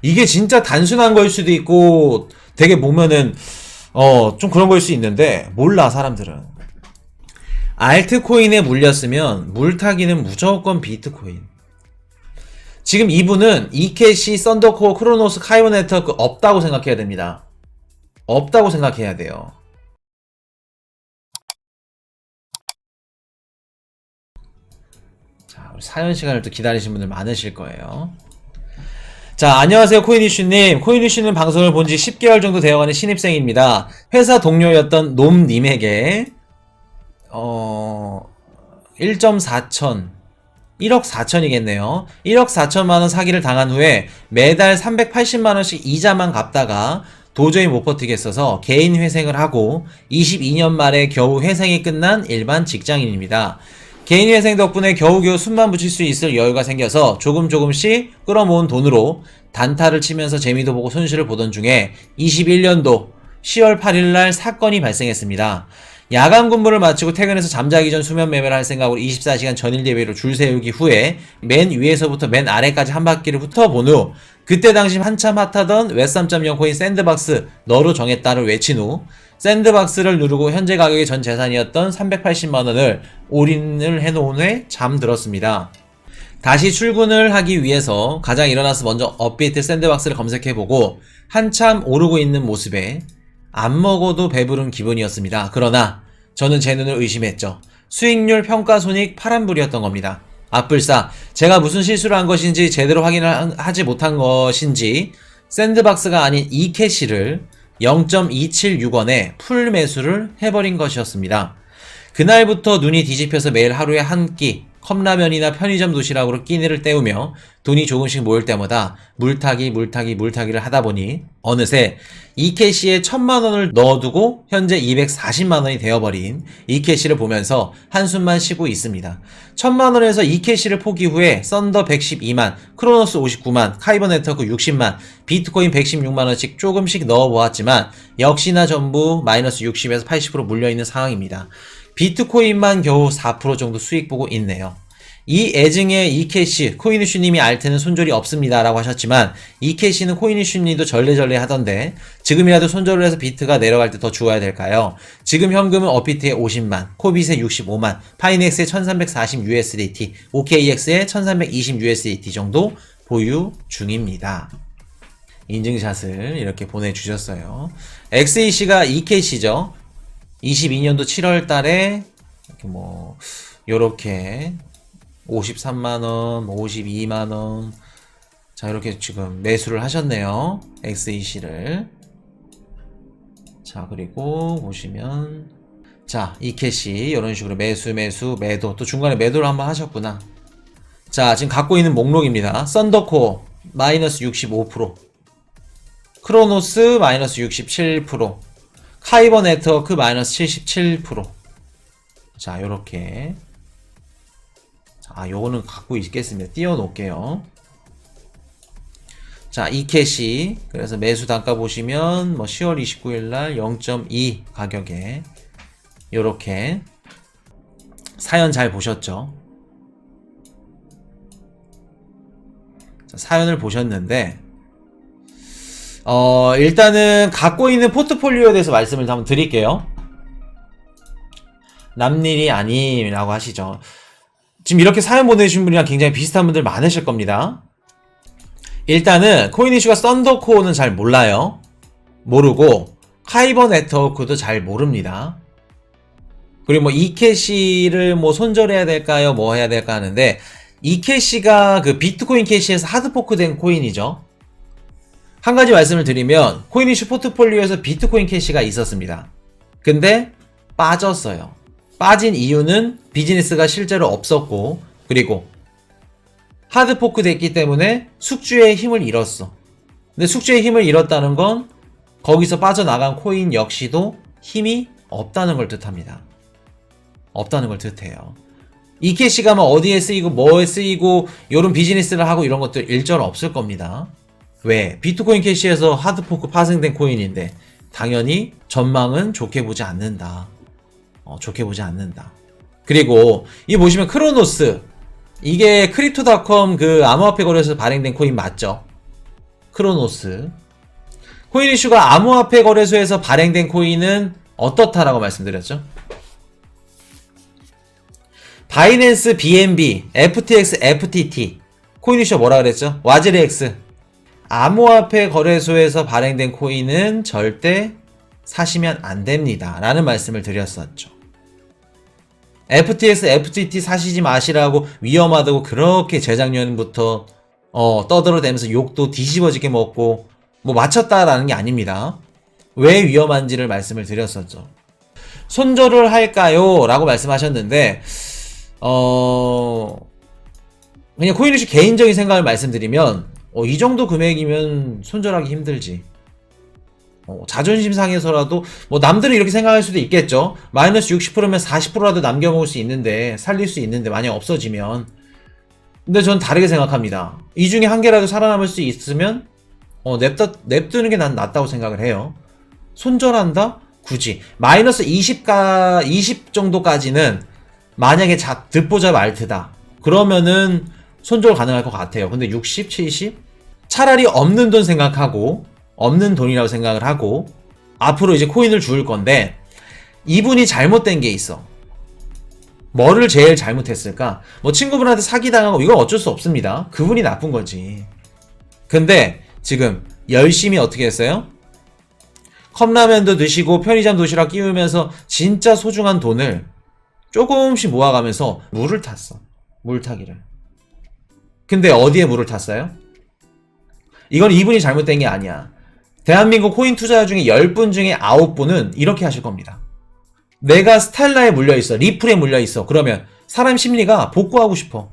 이게 진짜 단순한 걸 수도 있고 되게 보면은 어 좀 그런 걸수 있는데 몰라 사람들은. 알트코인에 물렸으면 물타기는 무조건 비트코인. 지금 이분은 이캐시, 썬더코어, 크로노스, 카이버 네트워크 없다고 생각해야 됩니다. 없다고 생각해야 돼요. 자, 우리 사연 시간을 또 기다리신 분들 많으실 거예요. 자, 안녕하세요, 코인이슈님. 코인이슈님 방송을 본 지 10개월 정도 되어가는 신입생입니다. 회사 동료였던 놈님에게, 어, 1.4천, 1억 4천이겠네요. 1억 4천만원 사기를 당한 후에 매달 380만원씩 이자만 갚다가 도저히 못 버티겠어서 개인 회생을 하고 22년 말에 겨우 회생이 끝난 일반 직장인입니다. 개인 회생 덕분에 겨우겨우 숨만 붙일 수 있을 여유가 생겨서 조금 조금씩 끌어모은 돈으로 단타를 치면서 재미도 보고 손실을 보던 중에 21년도 10월 8일 날 사건이 발생했습니다. 야간 근무를 마치고 퇴근해서 잠자기 전 수면 매매를 할 생각으로 24시간 전일 대비로 줄 세우기 후에 맨 위에서부터 맨 아래까지 한 바퀴를 훑어본 후 그때 당시 한참 핫하던 웹3.0 코인 샌드박스 너로 정했다를 외친 후 샌드박스를 누르고 현재 가격의 전 재산이었던 380만원을 올인을 해놓은 후에 잠들었습니다. 다시 출근을 하기 위해서 가장 일어나서 먼저 업비트 샌드박스를 검색해보고 한참 오르고 있는 모습에 안 먹어도 배부른 기분이었습니다. 그러나 저는 제 눈을 의심했죠. 수익률 평가 손익 파란불이었던 겁니다. 앞불사 제가 무슨 실수를 한 것인지 제대로 확인을 한- 하지 못한 것인지 샌드박스가 아닌 이캐시를 0.276원에 풀 매수를 해버린 것이었습니다. 그날부터 눈이 뒤집혀서 매일 하루에 한 끼 컵라면이나 편의점 도시락으로 끼니를 때우며 돈이 조금씩 모일 때마다 물타기 물타기 물타기를 하다 보니 어느새 이캐시에 천만 원을 넣어두고 현재 240만 원이 되어버린 이캐시를 보면서 한숨만 쉬고 있습니다. 천만 원에서 이캐시를 포기 후에 썬더 112만, 크로노스 59만, 카이버 네트워크 60만, 비트코인 116만 원씩 조금씩 넣어보았지만 역시나 전부 마이너스 60에서 80% 물려있는 상황입니다. 비트코인만 겨우 4% 정도 수익 보고 있네요. 이 애증의 이캐시, 코인이슈님이 알테는 손절이 없습니다. 라고 하셨지만, 이캐시는 코인이슈님도 절레절레 하던데, 지금이라도 손절을 해서 비트가 내려갈 때 더 주어야 될까요? 지금 현금은 업비트에 50만, 코빗에 65만, 파이넥스에 1340 USDT, OKX에 1320 USDT 정도 보유 중입니다. 인증샷을 이렇게 보내주셨어요. XEC가 EKC죠. 22년도 7월 달에 이렇게 뭐 요렇게 53만 원, 52만 원. 자, 이렇게 지금 매수를 하셨네요. XEC를. 자, 그리고 보시면 자, 이 캐시 이런 식으로 매수, 매수, 매도. 또 중간에 매도를 한번 하셨구나. 자, 지금 갖고 있는 목록입니다. 썬더코어 마이너스 65%. 크로노스 마이너스 67%. 카이버 네트워크 마이너스 77%. 자, 요렇게. 자, 요거는 갖고 있겠습니다. 띄워놓을게요. 자, 이 캐시. 그래서 매수 단가 보시면, 뭐, 10월 29일 날 0.2 가격에, 요렇게. 사연 잘 보셨죠? 자, 사연을 보셨는데, 어, 일단은 갖고 있는 포트폴리오에 대해서 말씀을 한번 드릴게요. 남일이 아님이라고 하시죠. 지금 이렇게 사연 보내주신 분이랑 굉장히 비슷한 분들 많으실 겁니다. 일단은 코인 이슈가 썬더코어는 잘 몰라요. 모르고 카이버 네트워크도 잘 모릅니다. 그리고 뭐 이캐시를 뭐 손절해야 될까요? 뭐 해야 될까 하는데 이캐시가 그 비트코인 캐시에서 하드포크된 코인이죠. 한 가지 말씀을 드리면 코인이슈 포트폴리오에서 비트코인 캐시가 있었습니다. 근데 빠졌어요. 빠진 이유는 비즈니스가 실제로 없었고 그리고 하드포크 됐기 때문에 숙주의 힘을 잃었어. 근데 숙주의 힘을 잃었다는 건 거기서 빠져나간 코인 역시도 힘이 없다는 걸 뜻합니다. 없다는 걸 뜻해요. 이 캐시가 뭐 어디에 쓰이고 뭐에 쓰이고 이런 비즈니스를 하고 이런 것들 일절 없을 겁니다. 왜? 비트코인 캐시에서 하드포크 파생된 코인인데 당연히 전망은 좋게 보지 않는다. 어, 좋게 보지 않는다. 그리고 이 보시면 크로노스 이게 크립토닷컴 그 암호화폐 거래소에서 발행된 코인 맞죠? 크로노스. 코인 이슈가 암호화폐 거래소에서 발행된 코인은 어떻다라고 말씀드렸죠? 바이낸스 BNB, FTX, FTT. 코인 이슈가 뭐라 그랬죠? 와즈리엑스. 암호화폐 거래소에서 발행된 코인은 절대 사시면 안 됩니다. 라는 말씀을 드렸었죠. FTX, FTT 사시지 마시라고 위험하다고 그렇게 재작년부터 어, 떠들어대면서 욕도 뒤집어지게 먹고 뭐 맞췄다라는 게 아닙니다. 왜 위험한지를 말씀을 드렸었죠. 손절을 할까요? 라고 말씀하셨는데 어 그냥 코인이슈 개인적인 생각을 말씀드리면 어, 이 정도 금액이면 손절하기 힘들지. 어, 자존심 상해서라도 뭐 남들은 이렇게 생각할 수도 있겠죠. 마이너스 60%면 40%라도 남겨먹을 수 있는데 살릴 수 있는데 만약 없어지면 근데 전 다르게 생각합니다. 이 중에 한 개라도 살아남을 수 있으면 어, 냅둬, 냅두는 게 난 낫다고 생각을 해요. 손절한다? 굳이 마이너스 20가 20 정도까지는 만약에 자, 듣보잡 알트다. 그러면은 손절 가능할 것 같아요. 근데 60, 70? 차라리 없는 돈 생각하고 없는 돈이라고 생각을 하고 앞으로 이제 코인을 주울 건데 이분이 잘못된 게 있어. 뭐를 제일 잘못했을까? 뭐 친구분한테 사기당하고 이건 어쩔 수 없습니다. 그분이 나쁜 거지. 근데 지금 열심히 어떻게 했어요? 컵라면도 드시고 편의점 도시락 끼우면서 진짜 소중한 돈을 조금씩 모아가면서 물을 탔어. 물타기를. 근데 어디에 물을 탔어요? 이건 이분이 잘못된 게 아니야. 대한민국 코인 투자자 중에 10분 중에 9분은 이렇게 하실 겁니다. 내가 스텔라에 물려있어. 리플에 물려있어. 그러면 사람 심리가 복구하고 싶어.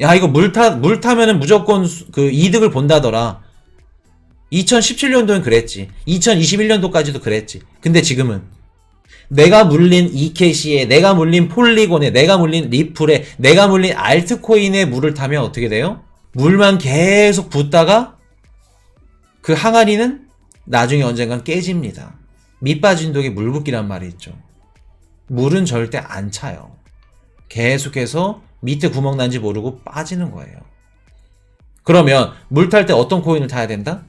야, 이거 물 타, 물 타면은 무조건 수- 그 이득을 본다더라. 2017년도엔 그랬지. 2021년도까지도 그랬지. 근데 지금은 내가 물린 EKC에, 내가 물린 폴리곤에, 내가 물린 리플에, 내가 물린 알트코인에 물을 타면 어떻게 돼요? 물만 계속 붓다가 그 항아리는 나중에 언젠간 깨집니다. 밑 빠진 독에 물 붓기란 말이 있죠. 물은 절대 안 차요. 계속해서 밑에 구멍 난지 모르고 빠지는 거예요. 그러면 물 탈 때 어떤 코인을 타야 된다?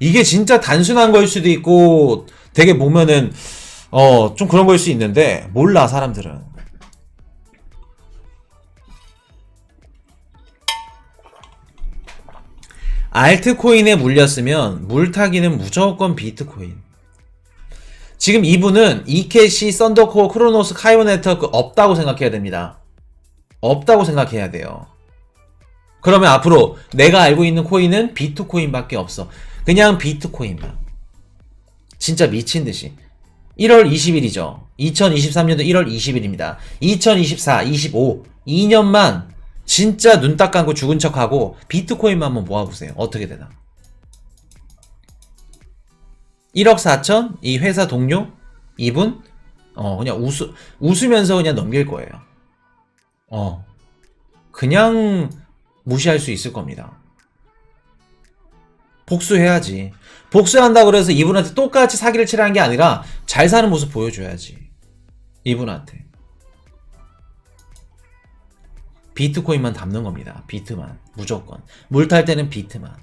이게 진짜 단순한 거일 수도 있고 되게 보면은 어 좀 그런 거일 수 있는데 몰라 사람들은. 알트코인에 물렸으면 물타기는 무조건 비트코인. 지금 이분은 EKC, 썬더코어, 크로노스, 카이오 네트워크 없다고 생각해야 됩니다. 없다고 생각해야 돼요 그러면 앞으로 내가 알고 있는 코인은 비트코인밖에 없어. 그냥 비트코인만. 진짜 미친 듯이. 1월 20일이죠. 2023년도 1월 20일입니다. 2024, 25, 2년만 진짜 눈 딱 감고 죽은 척하고 비트코인만 한번 모아보세요. 어떻게 되나? 1억 4천? 이 회사 동료? 이분? 어, 그냥 웃으, 웃으면서 그냥 넘길 거예요. 어. 그냥 무시할 수 있을 겁니다. 복수해야지. 복수한다 그래서 이분한테 똑같이 사기를 치라는 게 아니라 잘 사는 모습 보여줘야지. 이분한테. 비트코인만 담는 겁니다. 비트만. 무조건. 물 탈 때는 비트만.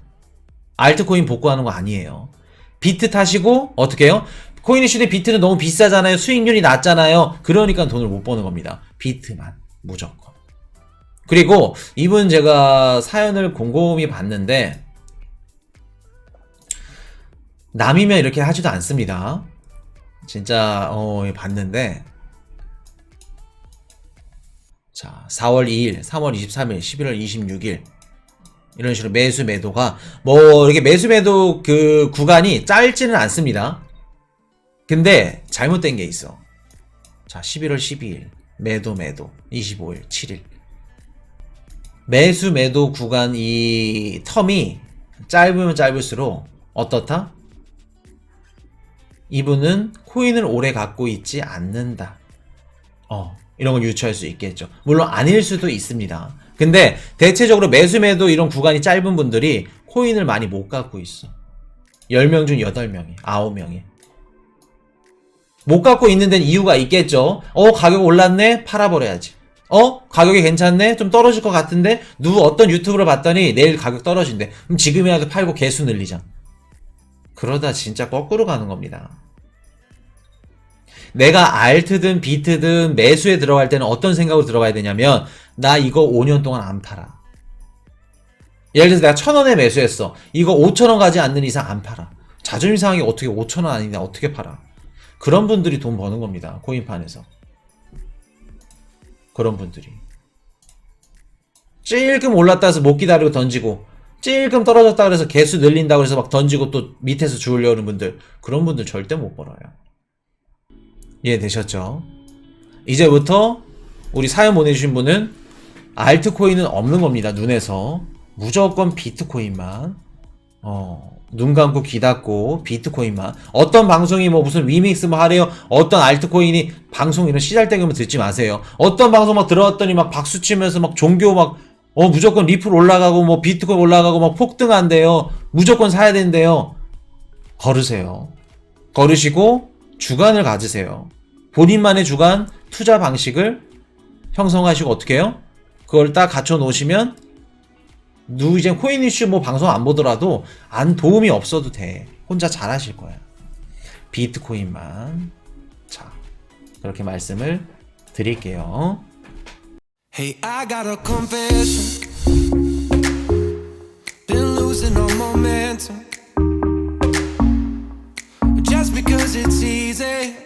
알트코인 복구하는 거 아니에요. 비트 타시고 어떻게 해요? 코인 이슈대 비트는 너무 비싸잖아요. 수익률이 낮잖아요. 그러니까 돈을 못 버는 겁니다. 비트만. 무조건. 그리고 이분 제가 사연을 곰곰이 봤는데 남이면 이렇게 하지도 않습니다. 진짜 어 봤는데 자 4월 2일, 3월 23일, 11월 26일 이런 식으로 매수 매도가 뭐 이렇게 매수 매도 그 구간이 짧지는 않습니다. 근데 잘못된 게 있어. 자 11월 12일 매도 매도 25일 7일 매수 매도 구간 이 텀이 짧으면 짧을수록 어떻다? 이분은 코인을 오래 갖고 있지 않는다. 어, 이런 걸 유추할 수 있겠죠. 물론 아닐 수도 있습니다. 근데 대체적으로 매수 매도 이런 구간이 짧은 분들이 코인을 많이 못 갖고 있어. 10명 중 8명이, 9명이. 못 갖고 있는 데는 이유가 있겠죠. 어, 가격 올랐네? 팔아버려야지. 어? 가격이 괜찮네? 좀 떨어질 것 같은데? 누구 어떤 유튜브를 봤더니 내일 가격 떨어진대. 그럼 지금이라도 팔고 개수 늘리자. 그러다 진짜 거꾸로 가는 겁니다. 내가 알트든 비트든 매수에 들어갈 때는 어떤 생각으로 들어가야 되냐면 나 이거 5년 동안 안 팔아. 예를 들어서 내가 1000원에 매수했어. 이거 5000원 가지 않는 이상 안 팔아. 자존심 상하게 어떻게 5000원 아니냐 어떻게 팔아. 그런 분들이 돈 버는 겁니다. 코인판에서. 그런 분들이. 찔끔 올랐다 해서 못 기다리고 던지고 찔끔 떨어졌다 그래서 개수 늘린다고 해서 막 던지고 또 밑에서 주우려는 분들 그런 분들 절대 못 벌어요. 이해되셨죠? 이제부터 우리 사연 보내주신 분은 알트코인은 없는 겁니다. 눈에서 무조건 비트코인만 어, 눈 감고 귀 닫고 비트코인만. 어떤 방송이 뭐 무슨 위믹스 뭐 하래요? 어떤 알트코인이 방송 이런 시잘때기면 듣지 마세요. 어떤 방송 막 들어왔더니 막 박수 치면서 막 종교 막 어 무조건 리플 올라가고 뭐 비트코인 올라가고 막 폭등한대요. 무조건 사야 된대요. 걸으세요. 걸으시고 주관을 가지세요. 본인만의 주관 투자 방식을 형성하시고 어떻게 해요? 그걸 딱 갖춰 놓으시면 누 이제 코인 이슈 뭐 방송 안 보더라도 안 도움이 없어도 돼. 혼자 잘하실 거야. 비트코인만. 자, 그렇게 말씀을 드릴게요. Hey, I got a confession. Been losing all momentum. Just because it's easy.